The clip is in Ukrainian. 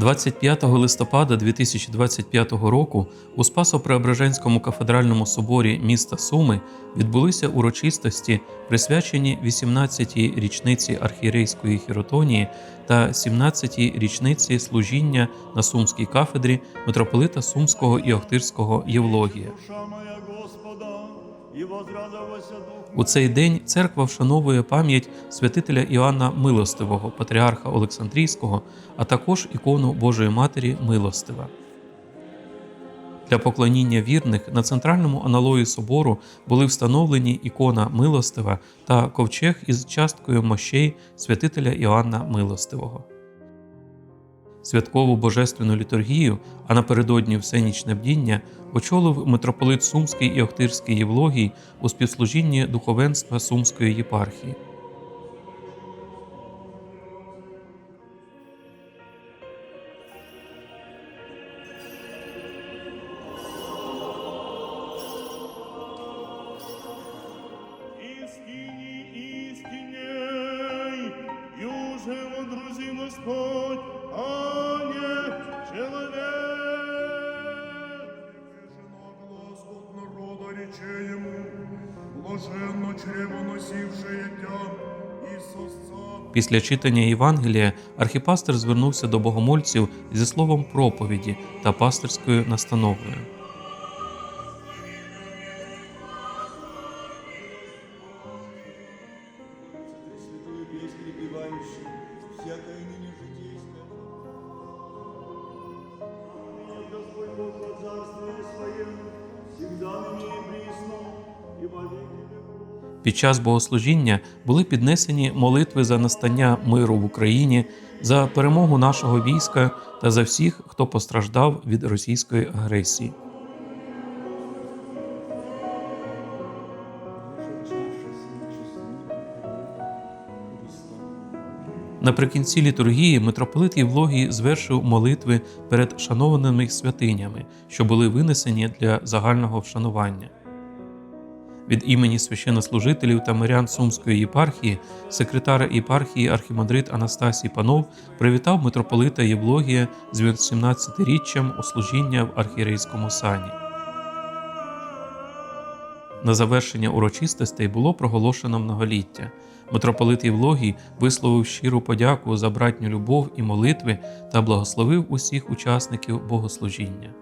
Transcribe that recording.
25 листопада 2025 року у Спасо-Преображенському кафедральному соборі міста Суми відбулися урочистості, присвячені 18-й річниці архієрейської хіротонії та 17-й річниці служіння на Сумській кафедрі митрополита Сумського і Охтирського Євлогія. У цей день церква вшановує пам'ять святителя Іоанна Милостивого, патріарха Олександрійського, а також ікону Божої Матері Милостива. Для поклоніння вірних на центральному аналої собору були встановлені ікона Милостива та ковчег із часткою мощей святителя Іоанна Милостивого. Святкову божественну літургію, а напередодні всенічне бдіння очолив митрополит Сумський і Охтирський Євлогій у співслужінні духовенства Сумської єпархії. Господь, а не человек. Жена глаз народа рече ему, блаженно чрево тя, и Після читання Євангелія архіпастер звернувся до богомольців зі словом проповіді та пастирською настановою. Всякое ныне житейское. Господь Бог во царстве своем, всегда ныне и присно, и во веки. Під час богослужіння були піднесені молитви за настання миру в Україні, за перемогу нашого війська та за всіх, хто постраждав від російської агресії. Наприкінці літургії митрополит Євлогій звершив молитви перед шанованими святинями, що були винесені для загального вшанування. Від імені священнослужителів та мирян Сумської єпархії секретар єпархії архімандрит Анастасій Панов привітав митрополита Євлогія з 18-річчям у служіння в архієрейському сані. На завершення урочистостей було проголошено многоліття. Митрополит Євлогій висловив щиру подяку за братню любов і молитви та благословив усіх учасників богослужіння.